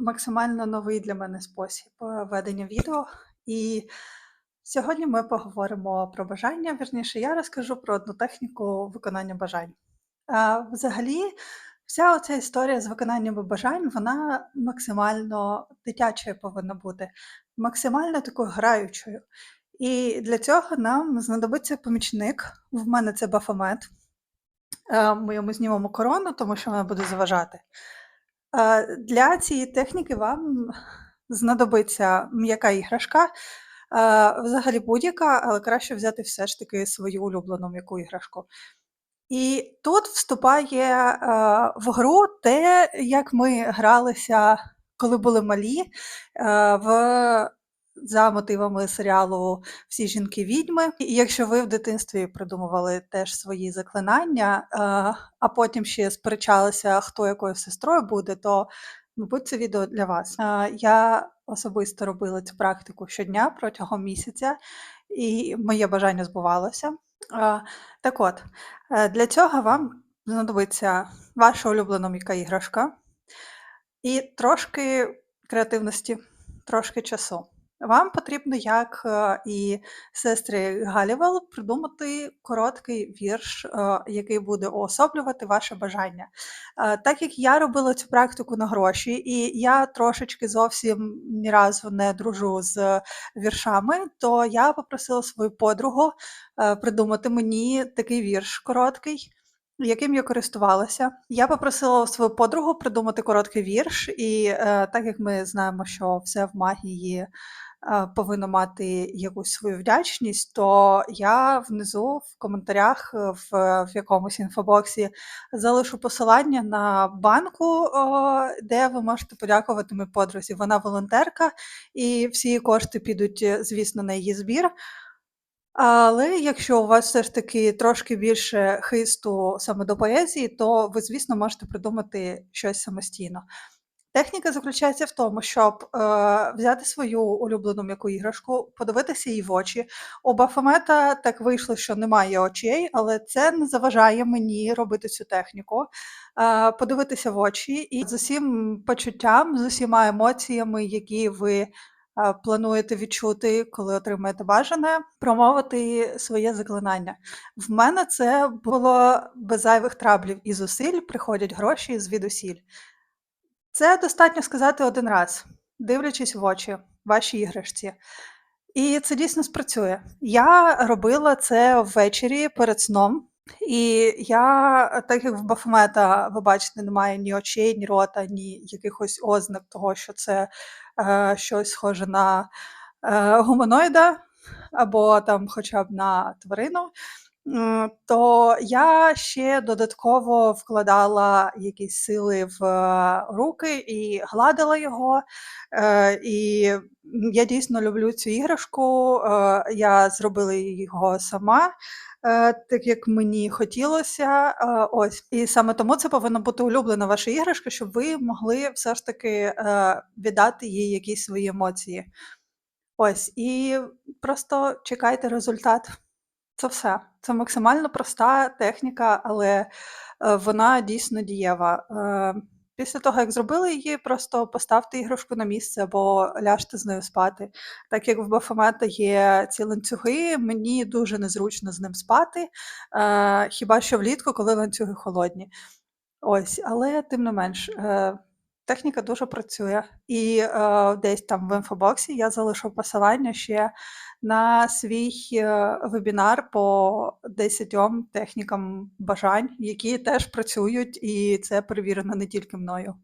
максимально новий для мене спосіб е, ведення відео. І сьогодні ми поговоримо про бажання. Вірніше, я розкажу про одну техніку виконання бажань. А, взагалі, вся оця історія з виконанням бажань, вона максимально дитячою повинна бути, максимально такою граючою. І для цього нам знадобиться помічник. В мене це бафомет. Е, Ми йому знімемо корону, тому що вона буде заважати. Е, Для цієї техніки вам знадобиться м'яка іграшка, е, взагалі будь-яка, але краще взяти все ж таки свою улюблену м'яку іграшку. І тут вступає е, в гру те, як ми гралися, коли були малі, в за мотивами серіалу Всі жінки відьми. І якщо ви в дитинстві придумували теж свої заклинання, е, а потім ще сперечалися, хто якою сестрою буде, то, мабуть, це відео для вас. Е, Я особисто робила цю практику щодня протягом місяця, і моє бажання збувалося. Е, Так от, для цього вам знадобиться ваша улюблена м'яка іграшка і трошки креативності, трошки часу. Вам потрібно, як е, і сестри Галівел, придумати короткий вірш, е, який буде уособлювати ваше бажання. Е, Так як я робила цю практику на гроші, і я трошечки зовсім ні разу не дружу з віршами, то я попросила свою подругу придумати мені такий вірш короткий. Яким я користувалася. Я попросила свою подругу придумати короткий вірш, і е, так як ми знаємо, що все в магії повинно мати якусь свою вдячність, то я внизу в коментарях е, в, в якомусь інфобоксі залишу посилання на банку, де ви можете подякувати моїй подрузі. Вона волонтерка, і всі кошти підуть, е, звісно, на її збір. Але якщо у вас все ж таки трошки більше хисту саме до поезії, то ви, звісно, можете придумати щось самостійно. Техніка заключається в тому, щоб е, взяти свою улюблену м'яку іграшку, подивитися їй в очі. У Бафомета так вийшло, що немає очей, але це не заважає мені робити цю техніку, е, подивитися в очі і з усім почуттям, з усіма емоціями, які ви е, плануєте відчути, коли отримаєте бажане, промовити своє заклинання. В мене це було без зайвих траблів і зусиль, приходять гроші звідусіль. Це достатньо сказати один раз, дивлячись в очі вашій іграшці. І це дійсно спрацює. Я робила це ввечері перед сном, і я, так як в Бафомета, ви бачите, немає ні очей, ні рота, ні якихось ознак того, що це е, щось схоже на е, гуманоїда або там хоча б на тварину. То я ще додатково вкладала якісь сили в е, руки і гладила його. Е, І я дійсно люблю цю іграшку. Е, Я зробила його сама, так як мені хотілося. Ось. І саме тому це повинна бути улюблена ваша іграшка, щоб ви могли все ж таки віддати їй якісь свої емоції. Ось, і просто чекайте результат. Це все. Це максимально проста техніка, але, е, вона дійсно дієва. Е, після того, як зробили її, просто поставте іграшку на місце або ляжте з нею спати. Так як в Бафомета є ці ланцюги, мені дуже незручно з ним спати, е, хіба що влітку, коли ланцюги холодні. Ось, але тим не менш, техніка дуже працює. І е, десь там в інфобоксі я залишу посилання ще на свій е, вебінар по 10 технікам бажань, які теж працюють, і це перевірено не тільки мною.